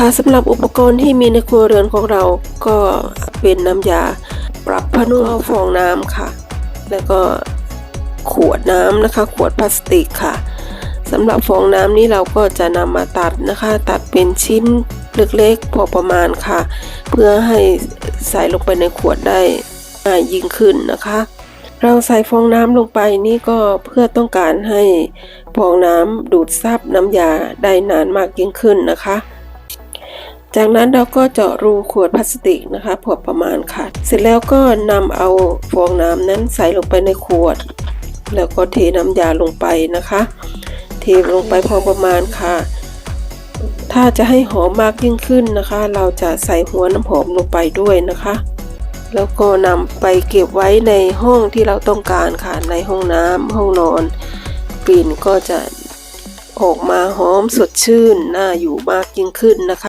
ค่ะสำหรับอุปกรณ์ที่มีในครัวเรือนของเราก็เป็นน้ำยา ปรับผ้านุ่มฟองน้ำค่ะ แล้วก็ขวดน้ำนะคะ ขวดพลาสติกค่ะสำหรับฟองน้ำนี้เราก็จะนำมาตัดนะคะ ตัดเป็นชิ้นเล็กๆพอประมาณค่ะ เพื่อให้ใส่ลงไปในขวดได้ง่ายยิ่งขึ้นนะคะ เราใส่ฟองน้ำลงไปนี่ก็เพื่อต้องการให้ฟองน้ำดูดซับน้ำยาได้นานมากยิ่งขึ้นนะคะ จากนั้นเราก็เจาะรูขวดพลาสติกนะคะพอประมาณค่ะ เสร็จแล้วก็นำเอาฟองน้ำนั้นใส่ลงไปในขวด แล้วก็เทน้ำยาลงไปนะคะ เทลงไปพอประมาณค่ะ ถ้าจะให้หอมมากยิ่งขึ้นนะคะ เราจะใส่หัวน้ำหอมลงไปด้วยนะคะแล้วก็นำไปเก็บไว้ในห้องที่เราต้องการค่ะในห้องน้ำห้องนอนกลิ่นก็จะออกมาหอมสดชื่นน่าอยู่มากยิ่งขึ้นนะคะ